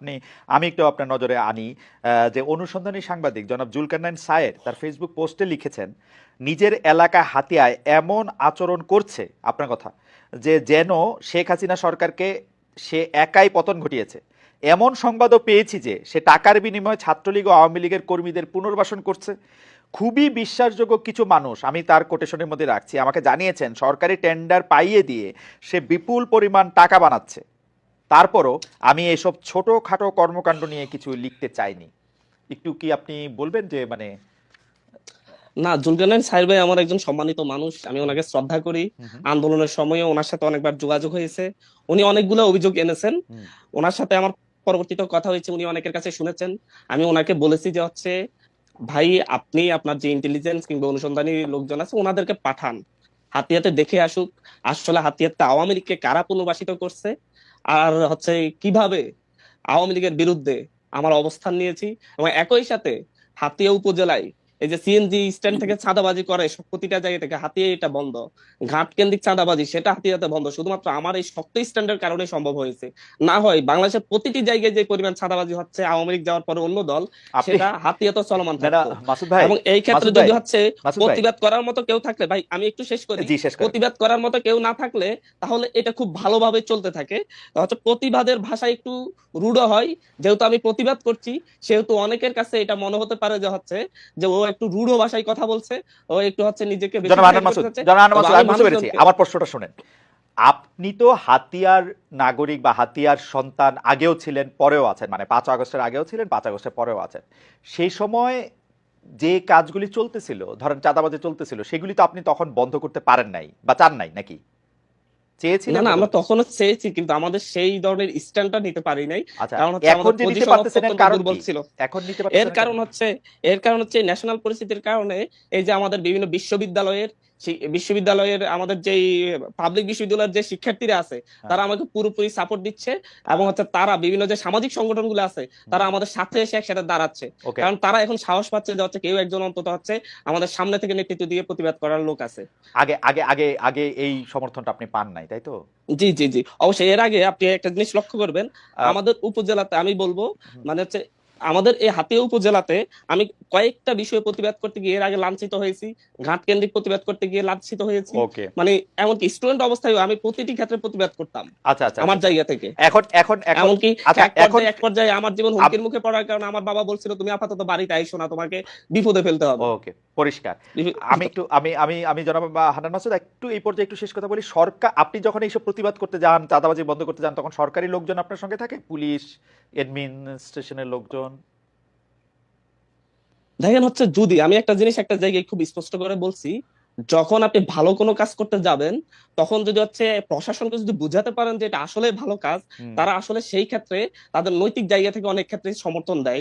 আপনি, আমি একটু আপনার নজরে আনি যে অনুসন্ধানী সাংবাদিক জনাব জুলকারনাইন সায়ের তার ফেসবুক পোস্টে লিখেছেন, নিজের এলাকা হাতিয়ায় এমন আচরণ করছে, আপনার কথা, যে যেন শেখ হাসিনা সরকারকে সে একাই পতন ঘটিয়েছে। এমন সংবাদও পেয়েছি যে সে টাকার বিনিময়ে ছাত্রলীগ ও আওয়ামী লীগের কর্মীদের পুনর্বাসন করছে। খুবই বিশ্বাসযোগ্য কিছু মানুষ, আমি তার কোটেশনের মধ্যে রাখছি, আমাকে জানিয়েছেন, সরকারি টেন্ডার পাইয়ে দিয়ে সে বিপুল পরিমাণ টাকা বানাচ্ছে। তারপরও আমি এসব ছোটোখাটো কর্মকাণ্ড নিয়ে কিছু লিখতে চাইনি। একটু কি আপনি বলবেন যে মানে? না জুলকারনাইন সাহেব ভাই আমার একজন সম্মানিত মানুষ। আমি ওনাকে শ্রদ্ধা করি। আন্দোলনের সময়ে ওনার সাথে অনেকবার যোগাযোগ হয়েছে। উনি অনেকগুলো অভিযোগ এনেছেন। ওনার সাথে আমার পরবর্তীতে কথা হয়েছে। উনি অনেকের কাছে শুনেছেন। আমি ওনাকে বলেছি যে হচ্ছে ভাই আপনি আপনার যে ইন্টেলিজেন্স কিংবা অনুসন্ধানী লোকজন আছে ওনাদেরকে পাঠান। হাতিয়াতে দেখে আসুক। আসলে হাতিয়াতে আওয়ামী লীগকে কারা পুনর্বাসিত করছে? আর হচ্ছে কীভাবে আওয়ামী লীগের বিরুদ্ধে আমার অবস্থান নিয়েছি এবং একই সাথে হাতিয়া উপজেলায় এই যে সিএনজি স্ট্যান্ড থেকে চাঁদাবাজি করে সব প্রতিটা জায়গা থেকে হাতিয়ে এটা বন্ধ। ঘাট কেন্দ্রিক চাঁদাবাজি সেটা হাতিয়াতে বন্ধ। শুধুমাত্র আমার এই শক্ত স্ট্যান্ডের কারণে সম্ভব হয়েছে। না হয় বাংলাদেশের প্রতিটি জায়গায় যে পরিমাণ চাঁদাবাজি হচ্ছে আওয়ামী লীগ যাওয়ার পরে অন্য দল সেটা হাতিয়াতে চলমান না, না, থাকতো মাসুদ ভাই এবং এই ক্ষেত্রে যদি হচ্ছে প্রতিবাদ করার মতো কেউ থাকলে ভাই আমি একটু শেষ করি। প্রতিবাদ করার মতো কেউ না থাকলে তাহলে এটা খুব ভালোভাবে চলতে থাকে। হচ্ছে প্রতিবাদের ভাষা একটু রূঢ় হয়। যেহেতু আমি প্রতিবাদ করছি সেহেতু অনেকের কাছে এটা মনে হতে পারে যে হচ্ছে যে ও একটু রূঢ় ভাষায় কথা বলছে ও একটু হচ্ছে নিজেকে আমার প্রশ্নটা শুনেন। আপনি তো হাতিয়ার নাগরিক বা হাতিয়ার সন্তান আগেও ছিলেন পরেও আছেন মানে পাঁচ আগস্টের আগেও ছিলেন পাঁচ আগস্টের পরেও আছেন। সেই সময় যে কাজগুলি চলতেছিল ধরেন চাঁদাবাজি চলতেছিল সেগুলি তো আপনি তখন বন্ধ করতে পারেন নাই বা চান নাই নাকি? চেয়েছিলেন না আমরা তখনও চেয়েছি কিন্তু আমাদের সেই ধরনের স্ট্যান্ডটা নিতে পারি নাই। আচ্ছা কারণ হচ্ছে আমাদের কারণ বলছিল এখন নিতে এর কারণ হচ্ছে এর কারণ হচ্ছে ন্যাশনাল পরিস্থিতির কারণে এই যে আমাদের বিভিন্ন বিশ্ববিদ্যালয়ের বিশ্ববিদ্যালয়ের আমাদের যেই পাবলিক বিশ্ববিদ্যালয়ের যে শিক্ষার্থীরা আছে তারা আমাকে পুরোপুরি সাপোর্ট দিচ্ছে এবং হচ্ছে তারা বিভিন্ন যে সামাজিক সংগঠনগুলো আছে তারা আমাদের সাথে এসে একসাথে দাঁড়াচ্ছে। কারণ তারা এখন সাহস পাচ্ছে যে হচ্ছে কেউ একজন অন্তত হচ্ছে আমাদের সামনে থেকে নেতৃত্ব দিয়ে প্রতিবাদ করার লোক আছে। আগে আগে আগে আগে এই সমর্থনটা আপনি পান নাই তাই তো? জি জি জি। অবশ্যই এর আগে আপনি একটা জিনিস লক্ষ্য করবেন আমাদের উপজেলাতে আমি বলব মানে হচ্ছে আমাদের এই হাতিয়া উপজেলাতে আমি কয়েকটা বিষয়ে প্রতিবাদ করতে গিয়ে এর আগে লাঞ্ছিত হয়েছি ঘাট কেন্দ্রিক প্রতিবাদ করতে গিয়ে লাঞ্ছিত হয়েছি। মানে এমনকি স্টুডেন্ট অবস্থায় আমি প্রতিটি ক্ষেত্রে প্রতিবাদ করতাম। আচ্ছা আচ্ছা আমার আচ্ছা। জায়গা থেকে। এখন এখন এখন এমনকি আচ্ছা, এখন- এক পর্যায়ে আমার জীবন হুমকির মুখে পড়ার কারণে আমার বাবা বলছিল তুমি আপাতত বাড়িতে আইসো না তোমাকে বিপদে ফেলতে হবে। ওকে পরিষ্কার। আমি একটু আমি আমি আমি জনাব হানান মাসুদ একটু এই পর্যায়ে একটু শেষ কথা বলি। সরকার আপনি যখন এইসব প্রতিবাদ করতে যান চাঁদাবাজি বন্ধ করতে যান তখন সরকারি লোকজন আপনার সঙ্গে থাকে? পুলিশ অ্যাডমিনিস্ট্রেশনের লোকজন? দেখেন হচ্ছে যদি আমি একটা জিনিস একটা জায়গায় খুব স্পষ্ট করে বলছি যখন আপনি ভালো কোনো কাজ করতে যাবেন তখন যদি হচ্ছে প্রশাসনকে যদি বুঝাতে পারেন যে এটা আসলে ভালো কাজ তারা আসলে সেই ক্ষেত্রে তাদের নৈতিক জায়গা থেকে অনেক ক্ষেত্রে সমর্থন দেয়।